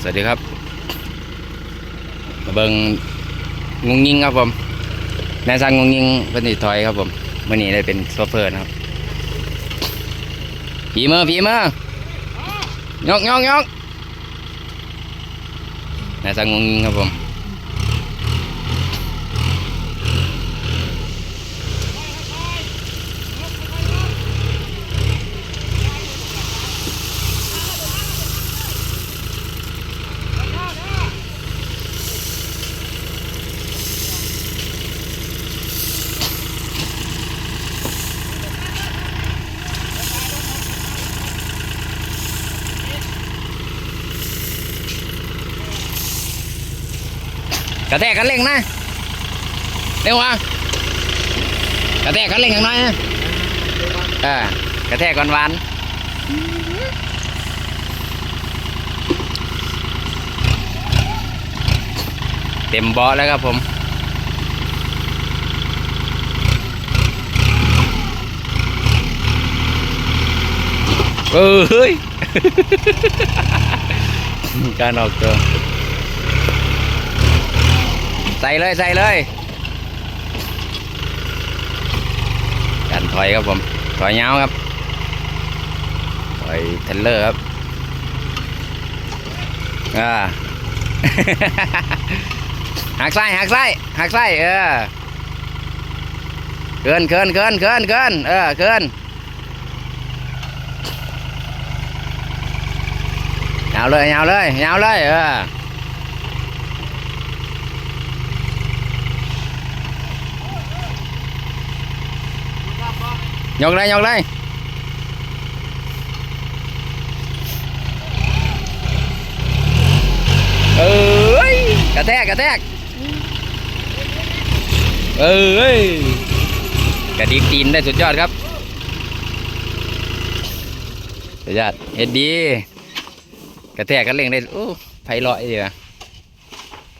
สวัสดีครับ เบิงงงยิงครับผมนายสร้างงงยิงเป็นสิถอยครับผมมื่อนี้ได้เป็นโซเฟอร์นะครับผีเมือผีเมือยกยกยกนายสร้างงงยิงครับผม กระแทกกันเร่งนะเร็ววะกระแทกกันเร่งอย่างน้อยนะเออกระแทกก่อนวานเต็มบาะแล้วครับผมเออเฮ้ยการออกตัว ส่เลยใส่เลยการถอยครับผม ถอยเงาครับ ถอยเทรลเลอร์ครับอ่าหักไส้หักไส้หักไส้เออเกินเกินเกินเกินเกินเออเกินยาวเลยยาวเลยยาวเลยเออ ยกเลยยกเลยเอ้ยกระแทกกระแทกเอ้ยกระดิกตีนได้สุดยอดครับสุดยอดเฮ็ดดีกระแทกกันเร่งได้โอ้ไพเราะดีว่ะ